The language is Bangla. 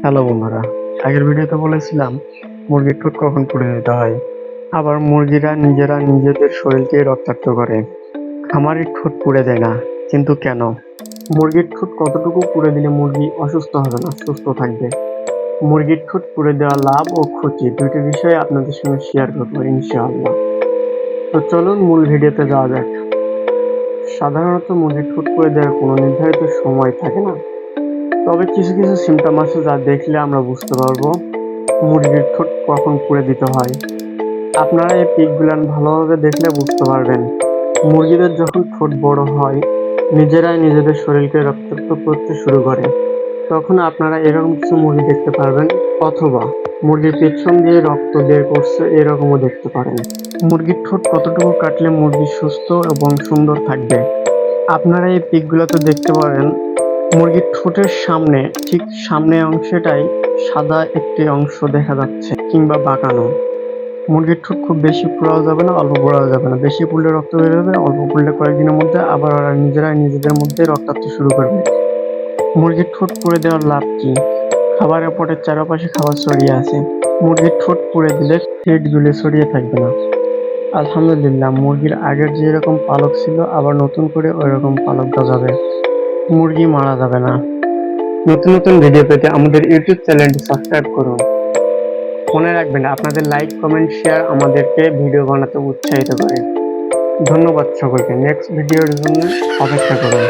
হ্যালো বন্ধুরা, আগের ভিডিওতে বলেছিলাম মুরগির ঠোঁট কখন পুড়ে দিতে হয়। আবার মুরগিরা নিজেরা নিজেদের শরীরকে রক্তাক্ত করে। খামারের ঠোঁট পুড়ে দেয় না, কিন্তু কেন? মুরগির ঠোঁট কতটুকু পুড়ে দিলে মুরগি অসুস্থ হবে না, সুস্থ থাকবে? মুরগির ঠোঁট পুড়ে দেওয়া লাভ ও ক্ষতি দুইটি বিষয়ে আপনাদের সঙ্গে শেয়ার করব ইনশাআল্লাহ। তো চলুন মূল ভিডিওতে যাওয়া যাক। সাধারণত মুরগির ঠোঁট পুড়ে দেওয়ার কোনো নির্ধারিত সময় থাকে না। তবে কিছু কিছু সিমটম আছে যা দেখলে আমরা বুঝতে পারব। মুরগির ঠোঁট কখন পুড়ে দিতে হয়। আপনারা এই পিকগুলান ভালোভাবে দেখলে বুঝতে পারবেন। মুরগিদের যখন ঠোঁট বড় হয়, নিজেরাই নিজেদের শরীরকে রক্তাক্ত করতে শুরু করে। তখন আপনারা এরকম কিছু মুরগি দেখতে পারবেন, অথবা মুরগির পেছন দিয়ে রক্ত বের করছে এরকমও দেখতে পারেন। মুরগির ঠোঁট কতটুকু কাটলে মুরগি সুস্থ এবং সুন্দর থাকবে? আপনারা এই পিকগুলোতে দেখতে পারেন মুরগির ঠোঁটের সামনে, ঠিক সামনে অংশটাই সাদা একটি অংশ দেখা যাচ্ছে, কিংবা বাঁকানো। মুরগির ঠোঁট খুব বেশি পোড়াও যাবে না, অল্প পোড়াও যাবে না। বেশি পুড়লে রক্ত বের হবে, অল্প পুড়লে কয়েকদিনের মধ্যে আবার ওরা নিজেরাই নিজেদের মধ্যে রক্তাক্ত শুরু করবে। মুরগির ঠোঁট পুড়ে দেওয়ার লাভ কি? খাবারের পটের চারপাশে খাবার ছড়িয়ে আছে। মুরগির ঠোঁট পুড়ে দিলে ফেট ঝুলে ছড়িয়ে থাকবে না। আলহামদুলিল্লাহ, মুরগির আগের যেরকম পালক ছিল, আবার নতুন করে ওই রকম পালক গজাবে। মুরগি মারা যাবে না। নতুন নতুন ভিডিও পেতে আমাদের ইউটিউব চ্যানেলটি সাবস্ক্রাইব করুন। মনে রাখবেন, আপনাদের লাইক কমেন্ট শেয়ার আমাদেরকে ভিডিও বানাতে উৎসাহিত করে। ধন্যবাদ সকলকে। নেক্সট ভিডিওর জন্য অপেক্ষা করুন।